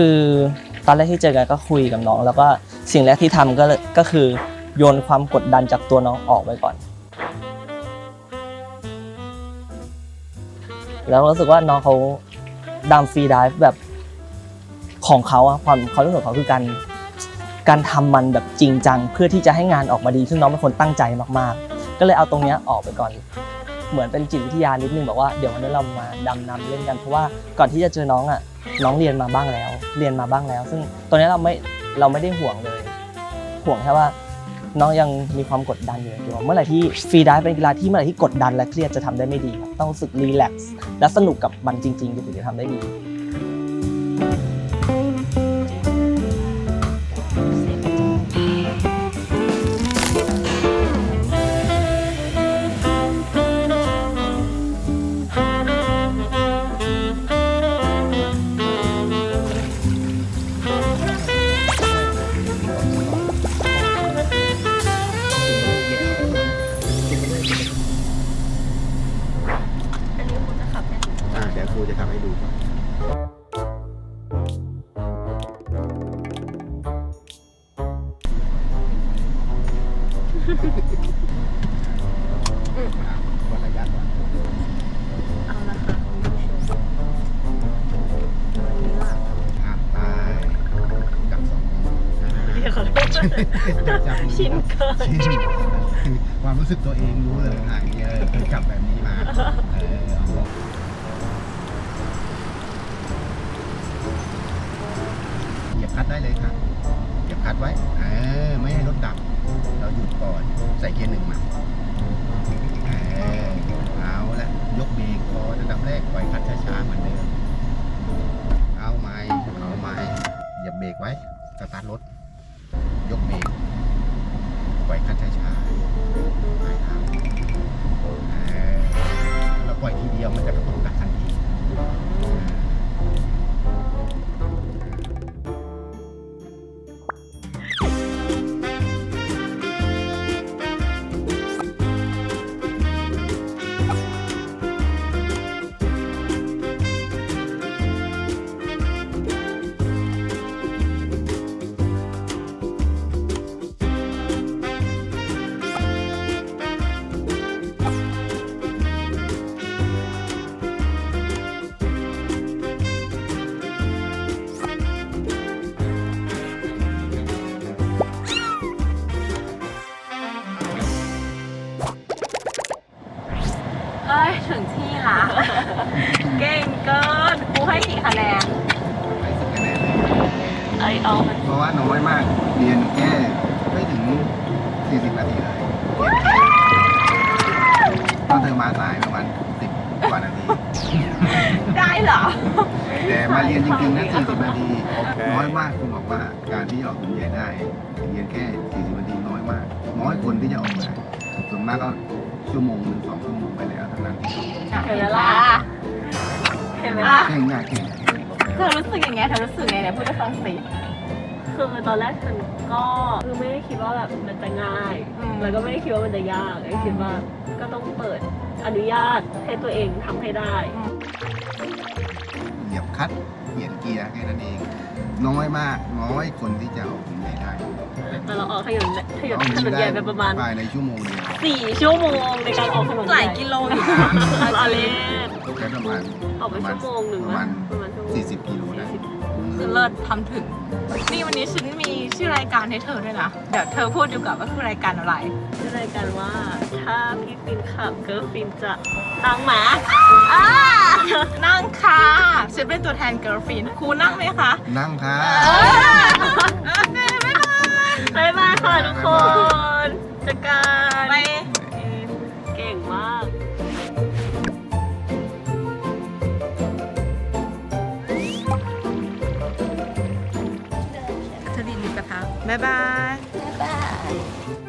คือ ตอนแรกที่เจอกันก็คุยกับน้อง แล้วก็สิ่งแรกที่ทำก็ก็คือโยนความกดดันจากตัวน้องออกไว้ก่อน แล้วรู้สึกว่าน้องเขาดามฟรีไดิฟแบบของเขาอะความเขามรู้สึกของเขาคือการการทำมันแบบจริงจัง เพื่อที่จะให้งานออกมาดี ซึ่งน้องเป็นคนตั้งใจมากๆ ก็เลยเอาตรงเนี้ยออกไปก่อน เหมือนเป็นจิตวิทยานิดนึงบอกว่าเดี๋ยววันนี้เรามาดำน้ำเล่นกันเพราะว่าก่อนที่จะเจอน้องอะน้องเรียนมาบ้างแล้ว เรียนมาบ้างแล้ว ซึ่งตอนนี้เราไม่เราไม่ได้ห่วงเลย ห่วงแค่ว่า น้องยังมีความกดดันอยู่ในตัวเมื่อไหร่ที่ฟรีไดิฟเป็นกีฬาที่เมื่อไหร่ที่กดดันและเครียดจะทำได้ไม่ดีครับต้องรู้สึกรีแลกซ์และสนุกกับมันจริงๆถึงจะทำได้ดี ทำให้ดูครับวัดระยะก่อนเอาละค่ะคุณผู้ชมวันนี้ล่ะอะไปจับสองมือเดี๋ยวขอโทษจับจับมือชินเกินชินความรู้สึกตัวเองรู้เลยอะเออเคยจับแบบนี้มาเออ ได้เลยครับเหยียบคัดไว้ไม่ให้รถดับ เราหยุดก่อนใส่เกียร์หนึ่งมาเอาละยกเบรกก่อนอันดับแรกปล่อยคัดช้าๆเหมือนเดิมเอาไม้เอาไม้เหยียบเบรกไว้สตาร์ทรถ ยกเบรกปล่อยคัดช้าๆปลายท้าเออแล้วปล่อยทีเดียวมันจะกระตุกดักทันที ถึงที่ละเก่งเกินครูให้กี่คะแนนไปสักคะแนนเลยเอ้ยเอามันเพราะว่าน้อยมาก เรียนแค่ไม่ถึง 40 นาทีเลยเรียนแค่ตอนเธอมาสายประมาณ10กว่านาที ได้เหรอ แต่มาเรียนจริงๆนะ40 นาที น้อยมากคุณบอกว่าการที่ออกคุณใหญ่ได้ เรียนแค่ 40 นาทีน้อยมาก น้อยคนที่จะออกมาส่วนมากก็ชั่วโมงหนึ่งสองชั่วโมงไปแล้วทั้งนั้น เห็นไหมล่ะเห็นไหมล่ะแข่งง่ายแข่งเธอรู้สึกยังไงเธอรู้สึกไงเนี่ยพูดให้ฟังสิ คือตอนแรกฉันก็คือไม่ได้คิดว่าแบบมันจะง่ายอืม แล้วก็ไม่ได้คิดว่ามันจะยากไอ้คิดว่าก็ต้องเปิดอนุญาตให้ตัวเองทำให้ได้ เหยียบคลัด เหยียบเกียร์แค่นั้นเอง น้อยมากน้อยคนที่จะออกคุณใหญ่ได้แต่เราออกถนนถนนเอาถนนใหญ่ไปประมาณภายในชั่วโมงเดียวสี่ชั่วโมงในการออกถนนหลายกิโลอยู่นะลาเลนใช้ประมาณออกไปชั่วโมงหนึ่งประมาณประมาณชั่วโมง40กิโลได้40อืมคือเลิศทำถึง นี่วันนี้ฉันมีชื่อรายการให้เธอด้วยนะ เดี๋ยวเธอพูดดีกว่าว่าคือรายการอะไร ชื่อรายการว่าถ้าพี่ฟินขับเกิร์ลฟินจะตั้งหมาอ่า แทนเกิร์ลฟินครูนั่งไหมคะนั่งค่ะเออโอเคบ๊ายบายบ๊ายบายค่ะทุกคนเจอกันไปเก่งมากเธอดีนหมูกระทะบ๊ายบาย บ๊ายบาย